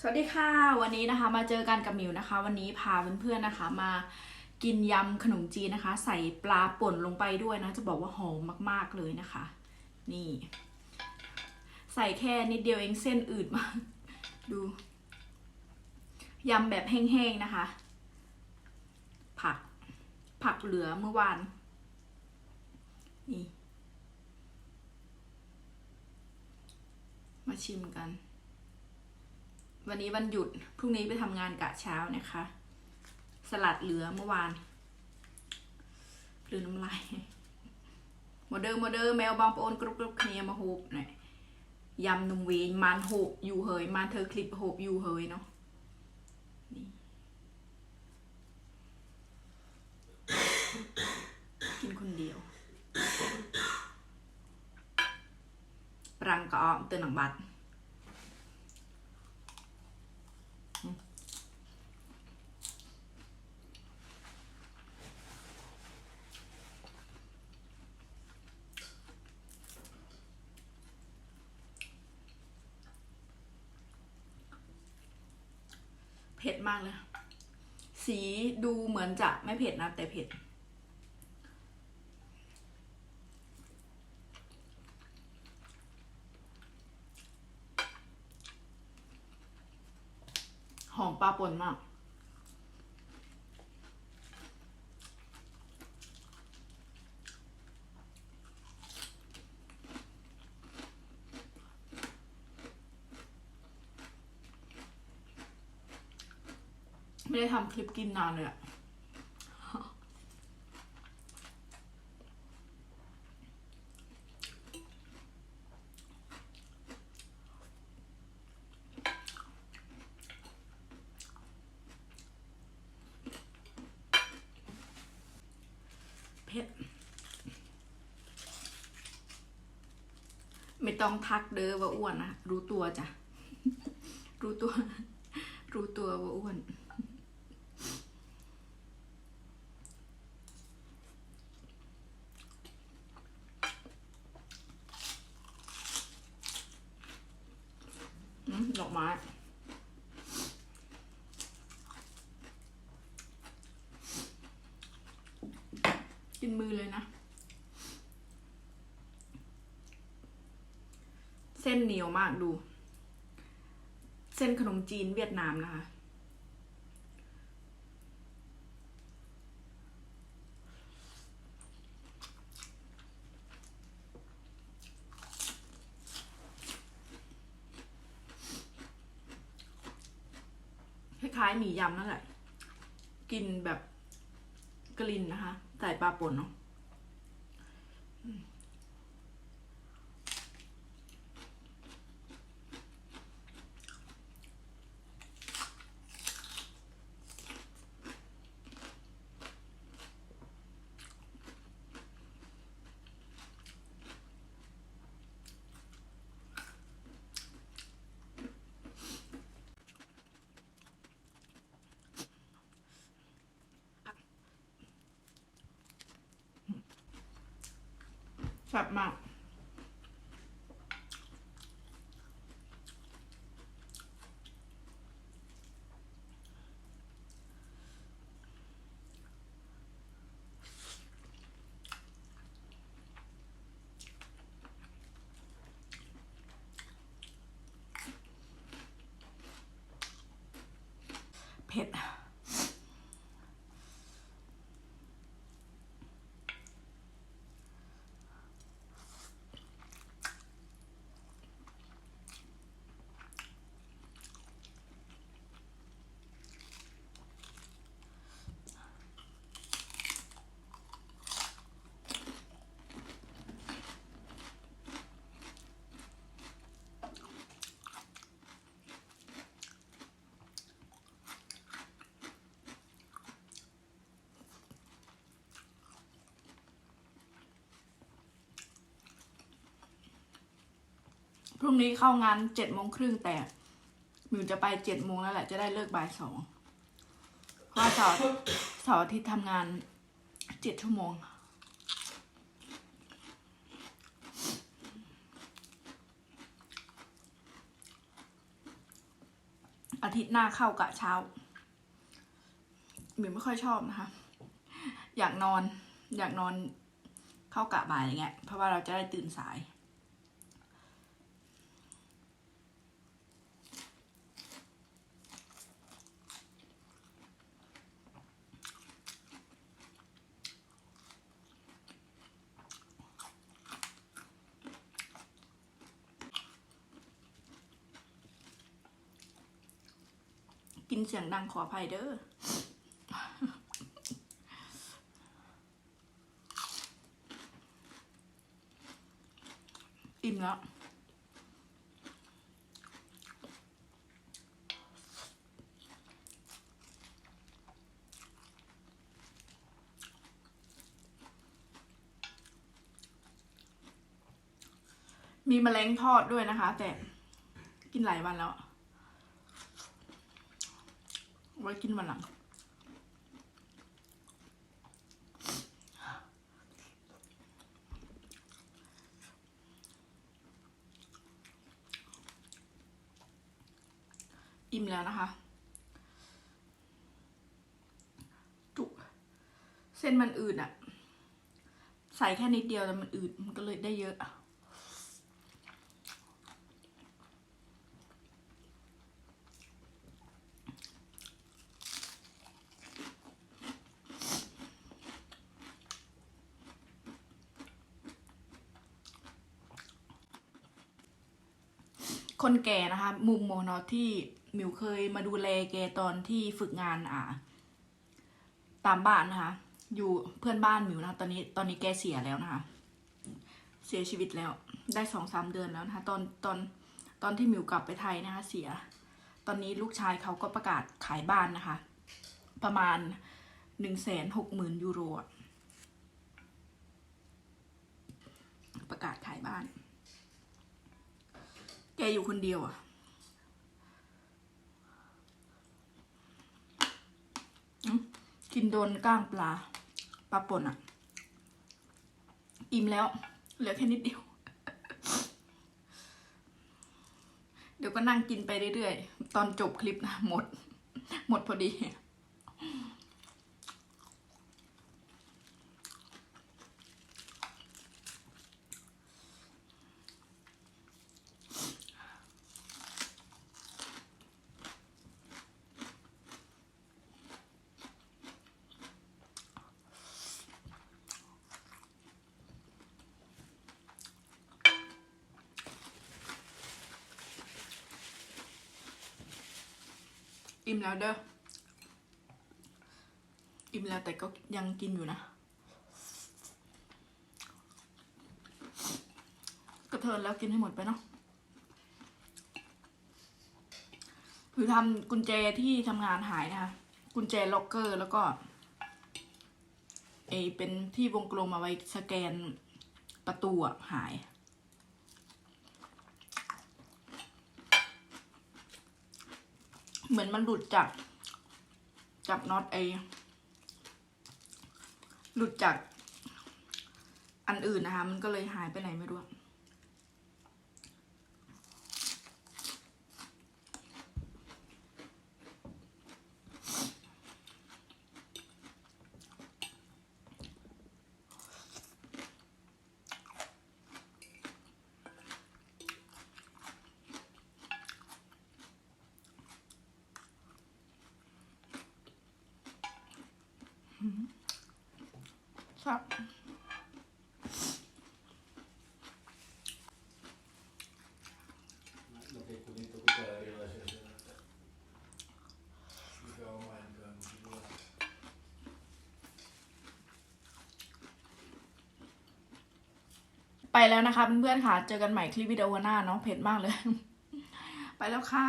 สวัสดีค่ะ วันนี้นะคะมาเจอกันกับมิวนะคะ วันนี้พาเพื่อนๆนะคะ มากินยำขนมจีนนะคะ ใส่ปลาป่นลงไปด้วยนะ จะบอกว่าหอมมากๆเลยนะคะ นี่ ใส่แค่นิดเดียวเองเส้นอืดมาก ดูยำแบบแห้งๆนะคะ ผักผักเหลือเมื่อวาน นี่ มาชิมกัน วันนี้วันหยุด พรุ่งนี้ไปทำงานกะเช้านะคะ สลัดเหลือเมื่อวานหรือน้ำลายโมเดอร์โมเดอร์แมวบางปะโอนกรุบกรุบเคลียมาโฮบหน่อยยำนมเวนมานโฮบอยู่เฮยมานเธอคลิปโฮบอยู่เฮยเนาะนี่กินคนเดียว ปรังกะออมเตือนหนังบัตร เผ็ดมากเลย สีดูเหมือนจะไม่เผ็ดนะ แต่เผ็ด หอมปลาป่นมาก ไม่ได้ทำคลิปกินนานเลยอะเผ็ดไม่ต้องทักเด้อว่าอ้วนนะรู้ตัวจ้ะ รู้ตัว รู้ตัวว่าอ้วน อื มดอกไม้กินมือเลยนะ เส้นเหนียวมากดู เส้นขนมจีนเวียดนามนะคะ ค ล้ายๆหมี่ยำนั่นแหละ กินแบบกลิ่นนะคะ ใส่ปลาป่นเนาะ ซ่บมากเผ็ด พรุ่งนี้เข้างานเจ็ดโมงครึ่งแต่หมิวจะไปเจ็ดโมงแล้วแหละจะได้เลิกบ่ายสองเพราะว่าเสาร์เสาร์อาทิตย์ทำงานเจ็ดชั่วโมงออาทิตย์หน้าเข้ากะเช้าหมิวไม่ค่อยชอบนะคะ อยากนอน อยากนอนเข้ากะบ่ายอย่างเงี้ยเพราะว่าเราจะได้ตื่นสาย กินเสียงดังขออภัยเด้ออิ่มแล้ว มีแมลงทอดด้วยนะคะ แต่กินหลายวันแล้ว ไว้กินวันหลัง อิ่มแล้วนะคะ จุก เส้นมันอืดอะใส่แค่นิดเดียวแต่มันอืดมันก็เลยได้เยอะ คนแก่นะคะ มุมโมเนาะที่มิวเคยมาดูแลแกตอนที่ฝึกงานอ่า ตามบ้านนะคะ อยู่เพื่อนบ้านมิวนะตอนนี้ตอนนี้แกเสียแล้วนะคะ เสียชีวิตแล้ว ได้สองสามเดือนแล้วนะคะ ตอนตอนตอนที่มิวกลับไปไทยนะคะ เสีย ตอนนี้ลูกชายเขาก็ประกาศขายบ้านนะคะ ประมาณหนึ่งแสนหกหมื่นยูโรอะประกาศขายบ้าน แก อยู่คนเดียวอะกินโดนก้างปลาปลาป่นอะ อิ่มแล้ว เหลือแค่นิดเดียว เดี๋ยวก็นั่งกินไปเรื่อยๆ ตอนจบคลิปนะ หมด หมดพอดี อิ่มแล้วเด้อ อิ่มแล้วแต่ก็ยังกินอยู่นะ กระเทินแล้วกินให้หมดไปเนาะคือทำกุญแจที่ทำงานหายนะคะ กุญแจล็อกเกอร์แล้วก็ไอเป็นที่วงกลมเอาไว้สแกนประตูอะหาย เหมือนมันหลุดจาก จากน็อตไอหลุดจากอันอื่นนะคะ มันก็เลยหายไปไหนไม่รู้ ครับไปแล้วนะคะเพื่อนๆค่ะ เจอกันใหม่คลิปวิดีโอหน้าเนาะเผ็ดมากเลย ไปแล้วค่ะ